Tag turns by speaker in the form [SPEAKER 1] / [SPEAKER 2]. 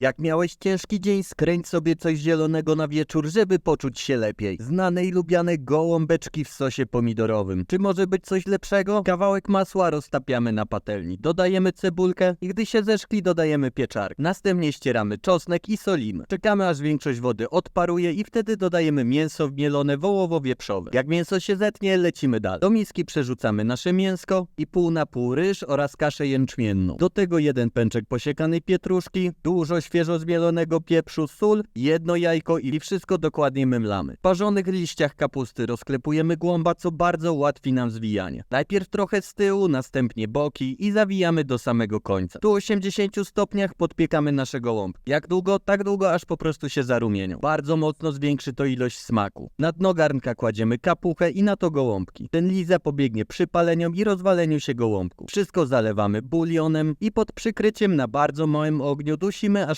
[SPEAKER 1] Jak miałeś ciężki dzień, skręć sobie coś zielonego na wieczór, żeby poczuć się lepiej. Znane i lubiane gołąbeczki w sosie pomidorowym. Czy może być coś lepszego? Kawałek masła roztapiamy na patelni. Dodajemy cebulkę i gdy się zeszkli, dodajemy pieczarkę. Następnie ścieramy czosnek i solimy. Czekamy aż większość wody odparuje i wtedy dodajemy mięso mielone wołowo-wieprzowe. Jak mięso się zetnie, lecimy dalej. Do miski przerzucamy nasze mięsko i pół na pół ryż oraz kaszę jęczmienną. Do tego jeden pęczek posiekanej pietruszki, dużo świeżo zmielonego pieprzu, sól, jedno jajko i wszystko dokładnie mymlamy. W parzonych liściach kapusty rozklepujemy głąba, co bardzo ułatwi nam zwijanie. Najpierw trochę z tyłu, następnie boki i zawijamy do samego końca. Tu 80 stopniach podpiekamy nasze gołąbki. Jak długo? Tak długo, aż po prostu się zarumienią. Bardzo mocno zwiększy to ilość smaku. Na dno garnka kładziemy kapuchę i na to gołąbki. Ten lis zapobiegnie przypaleniom i rozwaleniu się gołąbków. Wszystko zalewamy bulionem i pod przykryciem na bardzo małym ogniu dusimy, aż